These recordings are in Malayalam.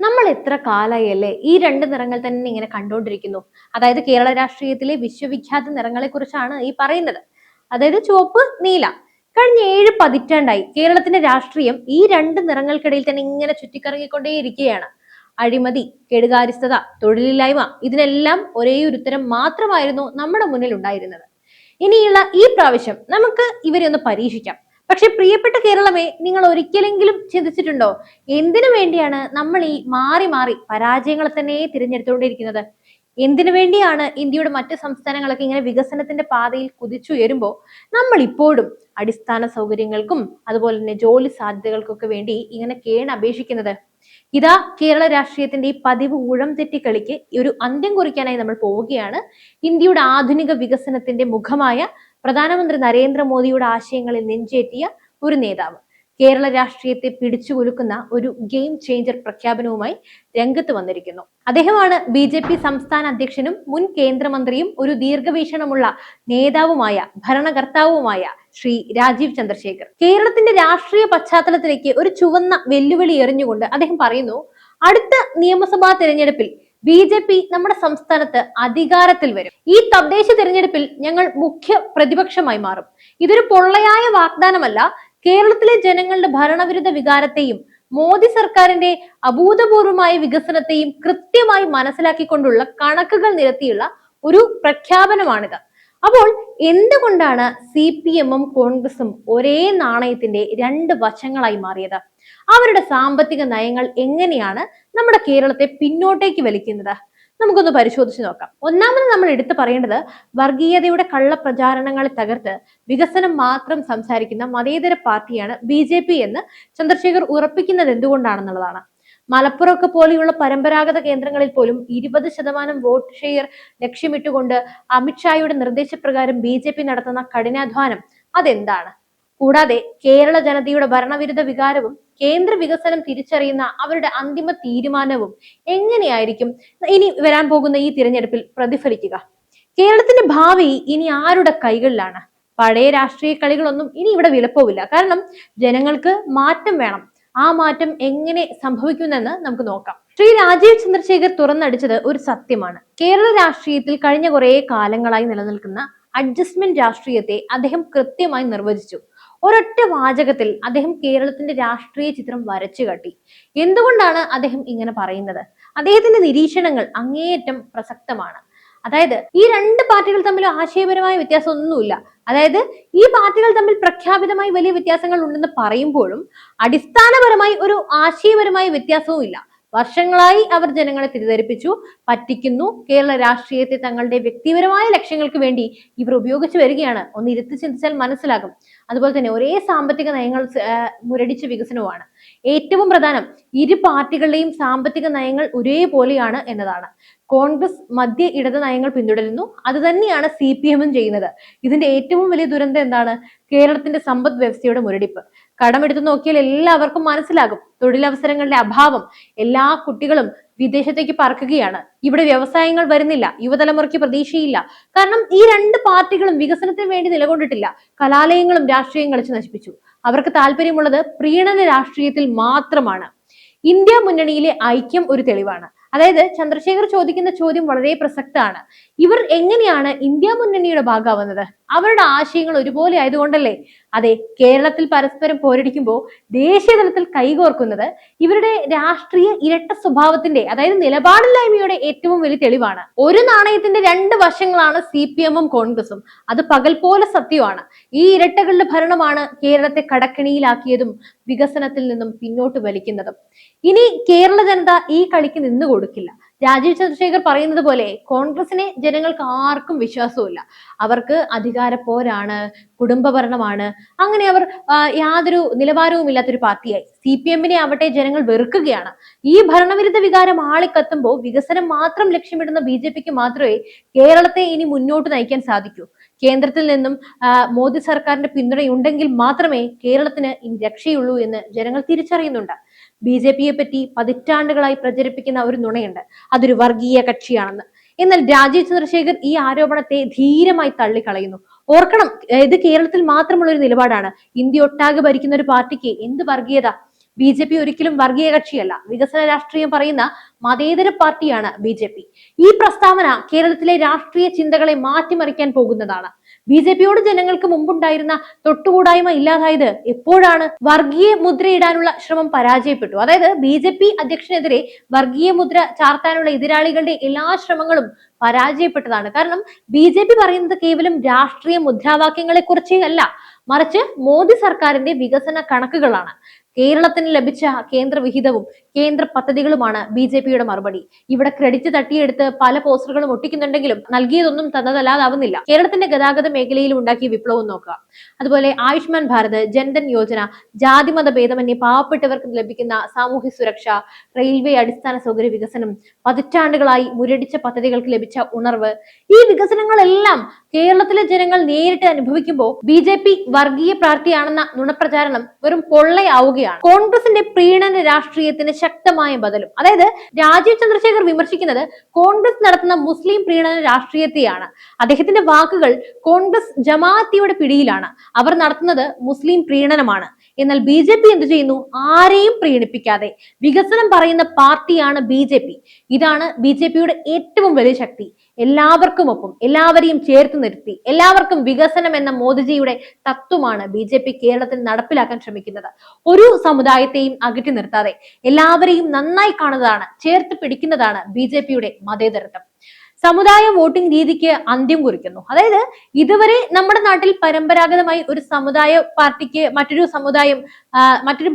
നമ്മൾ എത്ര കാലായല്ലേ ഈ രണ്ട് നിറങ്ങൾ തന്നെ ഇങ്ങനെ കണ്ടുകൊണ്ടിരിക്കുന്നു? അതായത് കേരള രാഷ്ട്രീയത്തിലെ വിശ്വവിഖ്യാത നിറങ്ങളെ കുറിച്ചാണ് ഈ പറയുന്നത്. അതായത് ചുവപ്പ് നീല. കഴിഞ്ഞ ഏഴ് പതിറ്റാണ്ടായി കേരളത്തിന്റെ രാഷ്ട്രീയം ഈ രണ്ട് നിറങ്ങൾക്കിടയിൽ തന്നെ ഇങ്ങനെ ചുറ്റിക്കറങ്ങിക്കൊണ്ടേയിരിക്കുകയാണ്. അഴിമതി കെടുകാര്യസ്ഥത തൊഴിലില്ലായ്മ ഇതിനെല്ലാം ഒരേ ഒരു ഉത്തരം മാത്രമായിരുന്നു നമ്മുടെ മുന്നിൽ ഉണ്ടായിരുന്നത് ഇനിയുള്ള ഈ പ്രാവശ്യം നമുക്ക് ഇവരെ ഒന്ന് പരീക്ഷിക്കാം. പക്ഷെ പ്രിയപ്പെട്ട കേരളമേ നിങ്ങൾ ഒരിക്കലെങ്കിലും ചിന്തിച്ചിട്ടുണ്ടോ? എന്തിനു വേണ്ടിയാണ് നമ്മൾ ഈ മാറി മാറി പരാജയങ്ങളെ തന്നെ തിരഞ്ഞെടുത്തുകൊണ്ടിരിക്കുന്നത്? എന്തിനു വേണ്ടിയാണ് ഇന്ത്യയുടെ മറ്റ് സംസ്ഥാനങ്ങളൊക്കെ ഇങ്ങനെ വികസനത്തിന്റെ പാതയിൽ കുതിച്ചുയരുമ്പോൾ നമ്മൾ ഇപ്പോഴും അടിസ്ഥാന സൗകര്യങ്ങൾക്കും അതുപോലെ തന്നെ ജോലി സാധ്യതകൾക്കൊക്കെ വേണ്ടി ഇങ്ങനെ കേണ അപേക്ഷിക്കുന്നത്? ഇതാ കേരള രാഷ്ട്രീയത്തിന്റെ ഈ പതിവ് ഊഴം തെറ്റിക്കളിക്ക് ഒരു അന്ത്യം കുറിക്കാനായി നമ്മൾ പോവുകയാണ്. ഇന്ത്യയുടെ ആധുനിക വികസനത്തിന്റെ മുഖമായ പ്രധാനമന്ത്രി നരേന്ദ്രമോദിയുടെ ആശയങ്ങളിൽ നെഞ്ചേറ്റിയ ഒരു നേതാവ്. കേരള രാഷ്ട്രീയത്തെ പിടിച്ചുകുലുക്കുന്ന ഒരു ഗെയിം ചേഞ്ചർ പ്രഖ്യാപനവുമായി രംഗത്ത് വന്നിരിക്കുന്നു. അദ്ദേഹമാണ് ബി ജെ പി സംസ്ഥാന അധ്യക്ഷനും മുൻ കേന്ദ്രമന്ത്രിയും ഒരു ദീർഘവീക്ഷണമുള്ള നേതാവുമായ ഭരണകർത്താവുമായ ശ്രീ രാജീവ് ചന്ദ്രശേഖർ. കേരളത്തിന്റെ രാഷ്ട്രീയ പശ്ചാത്തലത്തിലേക്ക് ഒരു ചുവന്ന വെല്ലുവിളി എറിഞ്ഞുകൊണ്ട് അദ്ദേഹം പറയുന്നു അടുത്ത നിയമസഭാ തെരഞ്ഞെടുപ്പിൽ ബി ജെ പി നമ്മുടെ സംസ്ഥാനത്ത് അധികാരത്തിൽ വരും. ഈ തദ്ദേശ തിരഞ്ഞെടുപ്പിൽ ഞങ്ങൾ മുഖ്യ പ്രതിപക്ഷമായി മാറും. ഇതൊരു പൊള്ളയായ വാഗ്ദാനമല്ല. കേരളത്തിലെ ജനങ്ങളുടെ ഭരണവിരുദ്ധ വികാരത്തെയും മോദി സർക്കാരിന്റെ അഭൂതപൂർവമായ വികസനത്തെയും കൃത്യമായി മനസ്സിലാക്കിക്കൊണ്ടുള്ള കണക്കുകൾ നിരത്തിയുള്ള ഒരു പ്രഖ്യാപനമാണിത്. അപ്പോൾ എന്തുകൊണ്ടാണ് സി പി എമ്മും കോൺഗ്രസും ഒരേ നാണയത്തിന്റെ രണ്ട് വശങ്ങളായി മാറിയത്? അവരുടെ സാമ്പത്തിക നയങ്ങൾ എങ്ങനെയാണ് നമ്മുടെ കേരളത്തെ പിന്നോട്ടേക്ക് വലിക്കുന്നത്? നമുക്കൊന്ന് പരിശോധിച്ച് നോക്കാം. ഒന്നാമത് നമ്മൾ എടുത്തു പറയേണ്ടത് വർഗീയതയുടെ കള്ളപ്രചാരണങ്ങളെ തകർത്ത് വികസനം മാത്രം സംസാരിക്കുന്ന മതേതര പാർട്ടിയാണ് ബി ജെ പി എന്ന് ചന്ദ്രശേഖർ ഉറപ്പിക്കുന്നത് എന്തുകൊണ്ടാണെന്നുള്ളതാണ്. മലപ്പുറമൊക്കെ പോലെയുള്ള പരമ്പരാഗത കേന്ദ്രങ്ങളിൽ പോലും ഇരുപത് ശതമാനം വോട്ട് ഷെയർ ലക്ഷ്യമിട്ടുകൊണ്ട് അമിത്ഷായുടെ നിർദ്ദേശപ്രകാരം ബി നടത്തുന്ന കഠിനാധ്വാനം അതെന്താണ്? കൂടാതെ കേരള ജനതയുടെ ഭരണവിരുദ്ധ വികാരവും കേന്ദ്ര വികസനം തിരിച്ചറിയുന്ന അവരുടെ അന്തിമ തീരുമാനവും എങ്ങനെയായിരിക്കും? ഇനി വരാൻ പോകുന്ന ഈ തിരഞ്ഞെടുപ്പിൽ പ്രതിഫലിക്കുക. കേരളത്തിന്റെ ഭാവി ഇനി ആരുടെ കൈകളിലാണ്? പഴയ രാഷ്ട്രീയ കളികളൊന്നും ഇനി ഇവിടെ വിലപ്പോവില്ല. കാരണം ജനങ്ങൾക്ക് മാറ്റം വേണം. ആ മാറ്റം എങ്ങനെ സംഭവിക്കുമെന്ന് നമുക്ക് നോക്കാം. ശ്രീ രാജീവ് ചന്ദ്രശേഖർ തുറന്നടിച്ചത് ഒരു സത്യമാണ്. കേരള രാഷ്ട്രീയത്തിൽ കഴിഞ്ഞ കുറേ കാലങ്ങളായി നിലനിൽക്കുന്ന അഡ്ജസ്റ്റ്മെന്റ് രാഷ്ട്രീയത്തെ അദ്ദേഹം കൃത്യമായി നിർവചിച്ചു. ഒരൊറ്റ വാചകത്തിൽ അദ്ദേഹം കേരളത്തിന്റെ രാഷ്ട്രീയ ചിത്രം വരച്ചു കാട്ടി. എന്തുകൊണ്ടാണ് അദ്ദേഹം ഇങ്ങനെ പറയുന്നത്? അദ്ദേഹത്തിന്റെ നിരീക്ഷണങ്ങൾ അങ്ങേയറ്റം പ്രസക്തമാണ്. അതായത് ഈ രണ്ട് പാർട്ടികൾ തമ്മിൽ ആശയപരമായ വ്യത്യാസമൊന്നുമില്ല. അതായത് ഈ പാർട്ടികൾ തമ്മിൽ പ്രഖ്യാപിതമായി വലിയ വ്യത്യാസങ്ങൾ ഉണ്ടെന്ന് പറയുമ്പോഴും അടിസ്ഥാനപരമായി ഒരു ആശയപരമായ വ്യത്യാസവും ഇല്ല വർഷങ്ങളായി അവർ ജനങ്ങളെ തെറ്റിദ്ധരിപ്പിച്ചു പറ്റിക്കുന്നു. കേരള രാഷ്ട്രീയത്തെ തങ്ങളുടെ വ്യക്തിപരമായ ലക്ഷ്യങ്ങൾക്ക് വേണ്ടി ഇവർ ഉപയോഗിച്ചു വരികയാണ്. ഒന്ന് ഇരുത്തി ചിന്തിച്ചാൽ മനസ്സിലാകും. അതുപോലെ തന്നെ ഒരേ സാമ്പത്തിക നയങ്ങൾ മുരടിച്ച വികസനവുമാണ്. ഏറ്റവും പ്രധാനം ഇരു പാർട്ടികളുടെയും സാമ്പത്തിക നയങ്ങൾ ഒരേപോലെയാണ് എന്നതാണ്. കോൺഗ്രസ് മധ്യ ഇടത് നയങ്ങൾ പിന്തുടരുന്നു. അത് തന്നെയാണ് സി പി എമ്മും ചെയ്യുന്നത്. ഇതിന്റെ ഏറ്റവും വലിയ ദുരന്തം എന്താണ്? കേരളത്തിന്റെ സമ്പദ് വ്യവസ്ഥയുടെ മുരടിപ്പ്. കടമെടുത്തു നോക്കിയാൽ എല്ലാവർക്കും മനസ്സിലാകും. തൊഴിലവസരങ്ങളുടെ അഭാവം. എല്ലാ കുട്ടികളും വിദേശത്തേക്ക് പറക്കുകയാണ്. ഇവിടെ വ്യവസായങ്ങൾ വരുന്നില്ല. യുവതലമുറയ്ക്ക് പ്രതീക്ഷയില്ല. കാരണം ഈ രണ്ട് പാർട്ടികളും വികസനത്തിന് വേണ്ടി നിലകൊണ്ടിട്ടില്ല. കലാലയങ്ങളും രാഷ്ട്രീയം കളിച്ച് നശിപ്പിച്ചു. അവർക്ക് താല്പര്യമുള്ളത് പ്രീണന രാഷ്ട്രീയത്തിൽ മാത്രമാണ്. ഇന്ത്യ മുന്നണിയിലെ ഐക്യം ഒരു തെളിവാണ്. അതായത് ചന്ദ്രശേഖർ ചോദിക്കുന്ന ചോദ്യം വളരെ പ്രസക്തമാണ്. ഇവർ എങ്ങനെയാണ് ഇന്ത്യ മുന്നണിയുടെ ഭാഗമാവുന്നത്? അവരുടെ ആശയങ്ങൾ ഒരുപോലെ ആയതുകൊണ്ടല്ലേ? അതെ കേരളത്തിൽ പരസ്പരം പോരടിക്കുമ്പോൾ ദേശീയ തലത്തിൽ കൈകോർക്കുന്നത് ഇവരുടെ രാഷ്ട്രീയ ഇരട്ട സ്വഭാവത്തിന്റെ അതായത് നിലപാടില്ലായ്മയുടെ ഏറ്റവും വലിയ തെളിവാണ്. ഒരു നാണയത്തിന്റെ രണ്ട് വശങ്ങളാണ് സി പി എമ്മും കോൺഗ്രസും. അത് പകൽ പോലെ സത്യമാണ്. ഈ ഇരട്ടകളുടെ ഭരണമാണ് കേരളത്തെ കടക്കിണിയിലാക്കിയതും വികസനത്തിൽ നിന്നും പിന്നോട്ട് വലിക്കുന്നതും. ഇനി കേരള ജനത ഈ കളിക്ക് നിന്നു കൊടുക്കില്ല രാജീവ് ചന്ദ്രശേഖർ പറയുന്നത് പോലെ കോൺഗ്രസിനെ ജനങ്ങൾക്ക് ആർക്കും വിശ്വാസവുമില്ല. അവർക്ക് അധികാര പോരാണ് കുടുംബഭരണമാണ്. അങ്ങനെ അവർ യാതൊരു നിലവാരവും ഇല്ലാത്തൊരു പാർട്ടിയായി. സി പി എമ്മിനെ ആവട്ടെ ജനങ്ങൾ വെറുക്കുകയാണ്. ഈ ഭരണവിരുദ്ധ വികാരം ആളിക്കത്തുമ്പോൾ വികസനം മാത്രം ലക്ഷ്യമിടുന്ന ബി ജെ പിക്ക് മാത്രമേ കേരളത്തെ ഇനി മുന്നോട്ട് നയിക്കാൻ സാധിക്കൂ. കേന്ദ്രത്തിൽ നിന്നും മോദി സർക്കാരിന്റെ പിന്തുണയുണ്ടെങ്കിൽ മാത്രമേ കേരളത്തിന് ഇനി രക്ഷയുള്ളൂ എന്ന് ജനങ്ങൾ തിരിച്ചറിയുന്നുണ്ട്. ബി ജെ പിയെ പറ്റി പതിറ്റാണ്ടുകളായി പ്രചരിപ്പിക്കുന്ന ഒരു നുണയുണ്ട്. അതൊരു വർഗീയ കക്ഷിയാണെന്ന്. എന്നാൽ രാജീവ് ചന്ദ്രശേഖർ ഈ ആരോപണത്തെ ധീരമായി തള്ളിക്കളയുന്നു. ഓർക്കണം ഇത് കേരളത്തിൽ മാത്രമുള്ള ഒരു നിലപാടാണ്. ഇന്ത്യ ഒട്ടാകെ ഭരിക്കുന്ന ഒരു പാർട്ടിക്ക് എന്ത് വർഗീയത? ബി ജെ പി ഒരിക്കലും വർഗീയ കക്ഷിയല്ല. വികസന രാഷ്ട്രീയം പറയുന്ന മതേതര പാർട്ടിയാണ് ബി ജെ പി. ഈ പ്രസ്താവന കേരളത്തിലെ രാഷ്ട്രീയ ചിന്തകളെ മാറ്റിമറിക്കാൻ പോകുന്നതാണ്. ബി ജെ പിയോട് ജനങ്ങൾക്ക് മുമ്പുണ്ടായിരുന്ന തൊട്ടുകൂടായ്മ ഇല്ലാതായത് എപ്പോഴാണ്? വർഗീയ മുദ്രയിടാനുള്ള ശ്രമം പരാജയപ്പെട്ടു. അതായത് ബി ജെ പി അധ്യക്ഷനെതിരെ വർഗീയ മുദ്ര ചാർത്താനുള്ള എതിരാളികളുടെ എല്ലാ ശ്രമങ്ങളും പരാജയപ്പെട്ടതാണ്. കാരണം ബി ജെ പി പറയുന്നത് കേവലം രാഷ്ട്രീയ മുദ്രാവാക്യങ്ങളെ കുറിച്ചേ അല്ല. മറിച്ച് മോദി സർക്കാരിന്റെ വികസന കണക്കുകളാണ്. കേരളത്തിന് ലഭിച്ച കേന്ദ്ര വിഹിതവും കേന്ദ്ര പദ്ധതികളുമാണ് ബി ജെ പിയുടെ മറുപടി. ഇവിടെ ക്രെഡിറ്റ് തട്ടിയെടുത്ത് പല പോസ്റ്ററുകളും ഒട്ടിക്കുന്നുണ്ടെങ്കിലും നൽകിയതൊന്നും തന്നതല്ലാതാവുന്നില്ല. കേരളത്തിന്റെ ഗതാഗത മേഖലയിൽ ഉണ്ടാക്കിയ വിപ്ലവം നോക്കുക. അതുപോലെ ആയുഷ്മാൻ ഭാരത് ജൻധൻ യോജന ജാതിമത ഭേദമന്യേ പാവപ്പെട്ടവർക്ക് ലഭിക്കുന്ന സാമൂഹ്യ സുരക്ഷ റെയിൽവേ അടിസ്ഥാന സൗകര്യ വികസനം പതിറ്റാണ്ടുകളായി മുരടിച്ച പദ്ധതികൾക്ക് ലഭിച്ച ഉണർവ് ഈ വികസനങ്ങളെല്ലാം കേരളത്തിലെ ജനങ്ങൾ നേരിട്ട് അനുഭവിക്കുമ്പോൾ ബി ജെ പി വർഗീയ പാർട്ടിയാണെന്ന നുണപ്രചാരണം വെറും പൊള്ളയാവുകയാണ്. കോൺഗ്രസിന്റെ പ്രീണന രാഷ്ട്രീയത്തിന് ശക്തമായ ബദലും. അതായത് രാജീവ് ചന്ദ്രശേഖർ വിമർശിക്കുന്നത് കോൺഗ്രസ് നടത്തുന്ന മുസ്ലിം പ്രീണന രാഷ്ട്രീയത്തെയാണ്. അദ്ദേഹത്തിന്റെ വാക്കുകൾ കോൺഗ്രസ് ജമാഅത്തിയുടെ പിടിയിലാണ്. അവർ നടത്തുന്നത് മുസ്ലിം പ്രീണനമാണ്. എന്നാൽ ബി ജെ പി എന്തു ചെയ്യുന്നു? ആരെയും പ്രീണിപ്പിക്കാതെ വികസനം പറയുന്ന പാർട്ടിയാണ് ബി ജെ പി. ഇതാണ് ബി ജെ പിയുടെ ഏറ്റവും വലിയ ശക്തി. എല്ലാവർക്കും ഒപ്പം എല്ലാവരെയും ചേർത്ത് നിർത്തി എല്ലാവർക്കും വികസനം എന്ന മോദിജിയുടെ തത്വമാണ് ബി ജെ പി കേരളത്തിൽ നടപ്പിലാക്കാൻ ശ്രമിക്കുന്നത്. ഒരു സമുദായത്തെയും അകറ്റി നിർത്താതെ എല്ലാവരെയും നന്നായി കാണുന്നതാണ് ചേർത്ത് പിടിക്കുന്നതാണ് ബി ജെ പിയുടെ മതേതരത്വം. സമുദായ വോട്ടിംഗ് രീതിക്ക് അന്ത്യം കുറിക്കുന്നു. അതായത് ഇതുവരെ നമ്മുടെ നാട്ടിൽ പരമ്പരാഗതമായി ഒരു സമുദായ പാർട്ടിക്ക് മറ്റൊരു സമുദായം മറ്റൊരു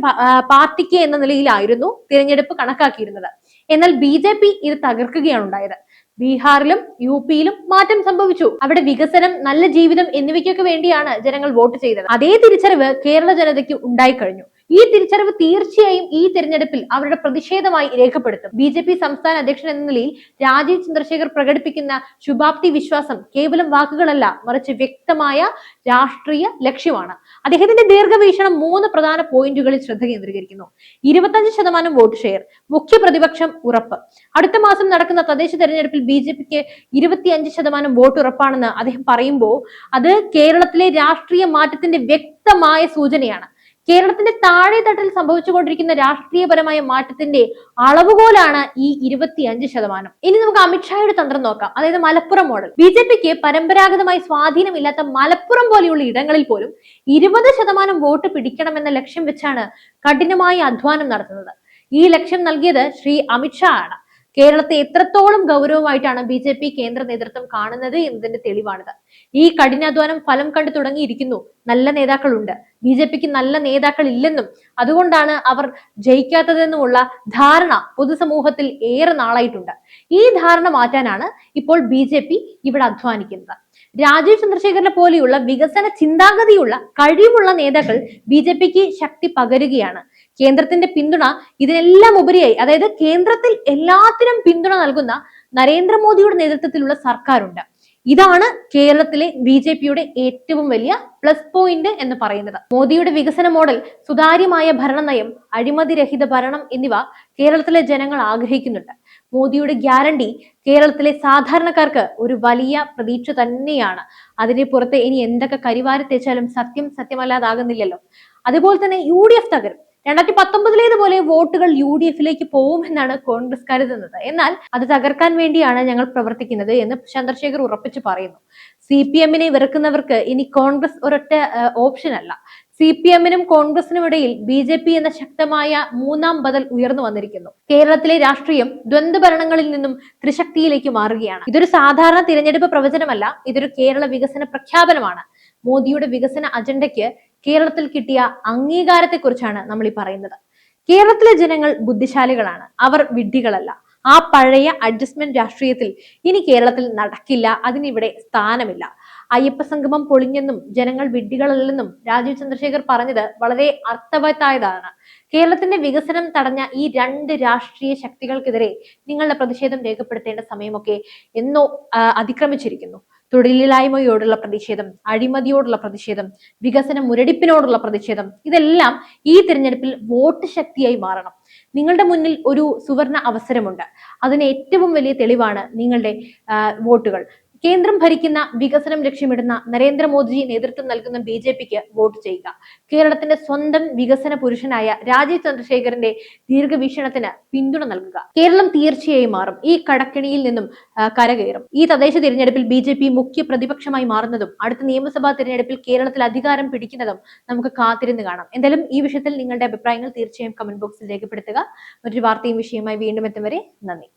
പാർട്ടിക്ക് എന്ന നിലയിലായിരുന്നു തിരഞ്ഞെടുപ്പ് കണക്കാക്കിയിരുന്നത്. എന്നാൽ ബി ജെ പി ഇത് തകർക്കുകയാണ് ഉണ്ടായത്. ബീഹാറിലും യു പിയിലും മാറ്റം സംഭവിച്ചു. അവിടെ വികസനം നല്ല ജീവിതം എന്നിവയ്ക്കൊക്കെ വേണ്ടിയാണ് ജനങ്ങൾ വോട്ട് ചെയ്തത്. അതേ തിരിച്ചറിവ് കേരള ജനതയ്ക്ക് ഉണ്ടായിക്കഴിഞ്ഞു. ഈ തിരിച്ചറിവ് തീർച്ചയായും ഈ തിരഞ്ഞെടുപ്പിൽ അവരുടെ പ്രതിഷേധമായി രേഖപ്പെടുത്തും. ബി ജെ പി സംസ്ഥാന അധ്യക്ഷൻ എന്ന നിലയിൽ രാജീവ് ചന്ദ്രശേഖർ പ്രകടിപ്പിക്കുന്ന ശുഭാപ്തി വിശ്വാസം കേവലം വാക്കുകളല്ല മറിച്ച് വ്യക്തമായ രാഷ്ട്രീയ ലക്ഷ്യമാണ്. അദ്ദേഹത്തിന്റെ ദീർഘവീക്ഷണം മൂന്ന് പ്രധാന പോയിന്റുകളിൽ ശ്രദ്ധ കേന്ദ്രീകരിക്കുന്നു. ഇരുപത്തഞ്ച് ശതമാനം വോട്ട് ഷെയർ മുഖ്യ പ്രതിപക്ഷം ഉറപ്പ്. അടുത്ത മാസം നടക്കുന്ന തദ്ദേശ തെരഞ്ഞെടുപ്പിൽ ബി ജെ പിക്ക് ഇരുപത്തിയഞ്ച് ശതമാനം വോട്ട് ഉറപ്പാണെന്ന് അദ്ദേഹം പറയുമ്പോൾ അത് കേരളത്തിലെ രാഷ്ട്രീയ മാറ്റത്തിന്റെ വ്യക്തമായ സൂചനയാണ്. കേരളത്തിന്റെ താഴെ തട്ടിൽ സംഭവിച്ചുകൊണ്ടിരിക്കുന്ന രാഷ്ട്രീയപരമായ മാറ്റത്തിന്റെ അളവുകോലാണ് ഈ ഇരുപത്തിയഞ്ച് ശതമാനം. ഇനി നമുക്ക് അമിത്ഷായുടെ തന്ത്രം നോക്കാം. അതായത് മലപ്പുറം മോഡൽ. ബി ജെ പിക്ക് പരമ്പരാഗതമായി സ്വാധീനമില്ലാത്ത മലപ്പുറം പോലെയുള്ള ഇടങ്ങളിൽ പോലും ഇരുപത് ശതമാനം വോട്ട് പിടിക്കണമെന്ന ലക്ഷ്യം വെച്ചാണ് കഠിനമായി അധ്വാനം നടത്തുന്നത്. ഈ ലക്ഷ്യം നൽകിയത് ശ്രീ അമിത്ഷാ ആണ്. കേരളത്തെ എത്രത്തോളം ഗൗരവമായിട്ടാണ് ബി ജെ പി കേന്ദ്ര നേതൃത്വം കാണുന്നത് എന്നതിന്റെ തെളിവാണിത്. ഈ കഠിനാധ്വാനം ഫലം കണ്ടു തുടങ്ങിയിരിക്കുന്നു. നല്ല നേതാക്കളുണ്ട്. ബി ജെ പിക്ക് നല്ല നേതാക്കൾ ഇല്ലെന്നും അതുകൊണ്ടാണ് അവർ ജയിക്കാത്തതെന്നുമുള്ള ധാരണ പൊതുസമൂഹത്തിൽ ഏറെ നാളായിട്ടുണ്ട്. ഈ ധാരണ മാറ്റാനാണ് ഇപ്പോൾ ബി ജെ പി ഇവിടെ അധ്വാനിക്കുന്നത്. രാജീവ് ചന്ദ്രശേഖരനെ പോലെയുള്ള വികസന ചിന്താഗതിയുള്ള കഴിവുള്ള നേതാക്കൾ ബി ജെ പിക്ക് ശക്തി പകരുകയാണ്. കേന്ദ്രത്തിന്റെ പിന്തുണ ഇതിനെല്ലാം ഉപരിയായി. അതായത് കേന്ദ്രത്തിൽ എല്ലാത്തിനും പിന്തുണ നൽകുന്ന നരേന്ദ്രമോദിയുടെ നേതൃത്വത്തിലുള്ള സർക്കാരുണ്ട്. ഇതാണ് കേരളത്തിലെ ബി ജെ പിയുടെ ഏറ്റവും വലിയ പ്ലസ് പോയിന്റ് എന്ന് പറയുന്നത്. മോദിയുടെ വികസന മോഡൽ സുതാര്യമായ ഭരണനയം അഴിമതിരഹിത ഭരണം എന്നിവ കേരളത്തിലെ ജനങ്ങൾ ആഗ്രഹിക്കുന്നുണ്ട്. മോദിയുടെ ഗ്യാരണ്ടി കേരളത്തിലെ സാധാരണക്കാർക്ക് ഒരു വലിയ പ്രതീക്ഷ തന്നെയാണ്. അതിനെ പുറത്ത് ഇനി എന്തൊക്കെ കരിവാരി തേച്ചാലും സത്യം സത്യമല്ലാതാകുന്നില്ലല്ലോ. അതുപോലെ തന്നെ യു ഡി എഫ് തകരും. രണ്ടായിരത്തി പത്തൊമ്പതിലേതുപോലെ വോട്ടുകൾ യു ഡി എഫിലേക്ക് പോകുമെന്നാണ് കോൺഗ്രസ് കരുതുന്നത്. എന്നാൽ അത് തകർക്കാൻ വേണ്ടിയാണ് ഞങ്ങൾ പ്രവർത്തിക്കുന്നത് എന്ന് ചന്ദ്രശേഖർ ഉറപ്പിച്ചു പറയുന്നു. സി പി എമ്മിനെ വെറുക്കുന്നവർക്ക് ഇനി കോൺഗ്രസ് ഒരൊറ്റ ഓപ്ഷൻ അല്ല. സി പി എമ്മിനും കോൺഗ്രസിനും ഇടയിൽ ബി ജെ പി എന്ന ശക്തമായ മൂന്നാം ബദൽ ഉയർന്നു വന്നിരിക്കുന്നു. കേരളത്തിലെ രാഷ്ട്രീയം ദ്വന്ദ് ഭരണങ്ങളിൽ നിന്നും ത്രിശക്തിയിലേക്ക് മാറുകയാണ്. ഇതൊരു സാധാരണ തിരഞ്ഞെടുപ്പ് പ്രവചനമല്ല ഇതൊരു കേരള വികസന പ്രഖ്യാപനമാണ്. മോദിയുടെ വികസന അജണ്ടയ്ക്ക് കേരളത്തിൽ കിട്ടിയ അംഗീകാരത്തെക്കുറിച്ചാണ് നമ്മൾ ഈ പറയുന്നത്. കേരളത്തിലെ ജനങ്ങൾ ബുദ്ധിശാലികളാണ്. അവർ വിഡ്ഢികളല്ല. ആ പഴയ അഡ്ജസ്റ്റ്മെന്റ് രാഷ്ട്രീയത്തിൽ ഇനി കേരളത്തിൽ നടക്കില്ല. അതിനിവിടെ സ്ഥാനമില്ല. അയ്യപ്പ സംഗമം പൊളിഞ്ഞെന്നും ജനങ്ങൾ വിഡ്ഢികളല്ലെന്നും രാജീവ് ചന്ദ്രശേഖർ പറഞ്ഞത് വളരെ അർത്ഥവത്തായതാണ്. കേരളത്തിന്റെ വികസനം തടഞ്ഞ ഈ രണ്ട് രാഷ്ട്രീയ ശക്തികൾക്കെതിരെ നിങ്ങളുടെ പ്രതിഷേധം രേഖപ്പെടുത്തേണ്ട സമയമൊക്കെ എന്നോ അതിക്രമിച്ചിരിക്കുന്നു. തൊഴിലില്ലായ്മയോടുള്ള പ്രതിഷേധം അഴിമതിയോടുള്ള പ്രതിഷേധം വികസന മുരടിപ്പിനോടുള്ള പ്രതിഷേധം ഇതെല്ലാം ഈ തിരഞ്ഞെടുപ്പിൽ വോട്ട് ശക്തിയായി മാറണം. നിങ്ങളുടെ മുന്നിൽ ഒരു സുവർണ അവസരമുണ്ട്. അതിന് ഏറ്റവും വലിയ തെളിവാണ് നിങ്ങളുടെ വോട്ടുകൾ. കേന്ദ്രം ഭരിക്കുന്ന വികസനം ലക്ഷ്യമിടുന്ന നരേന്ദ്രമോദിജി നേതൃത്വം നൽകുന്ന ബി ജെ പിക്ക് വോട്ട് ചെയ്യുക. കേരളത്തിന്റെ സ്വന്തം വികസന പുരുഷനായ രാജീവ് ചന്ദ്രശേഖരന്റെ ദീർഘവീക്ഷണത്തിന് പിന്തുണ നൽകുക. കേരളം തീർച്ചയായും മാറും. ഈ കടക്കിണിയിൽ നിന്നും കരകയറും. ഈ തദ്ദേശ തിരഞ്ഞെടുപ്പിൽ ബി ജെ പി മുഖ്യ പ്രതിപക്ഷമായി മാറുന്നതും അടുത്ത നിയമസഭാ തിരഞ്ഞെടുപ്പിൽ കേരളത്തിൽ അധികാരം പിടിക്കുന്നതും നമുക്ക് കാത്തിരുന്ന് കാണാം. എന്തായാലും ഈ വിഷയത്തിൽ നിങ്ങളുടെ അഭിപ്രായങ്ങൾ തീർച്ചയായും കമന്റ് ബോക്സിൽ രേഖപ്പെടുത്തുക. മറ്റൊരു വാർത്തയും വിഷയമായി വീണ്ടും എത്തും വരെ നന്ദി.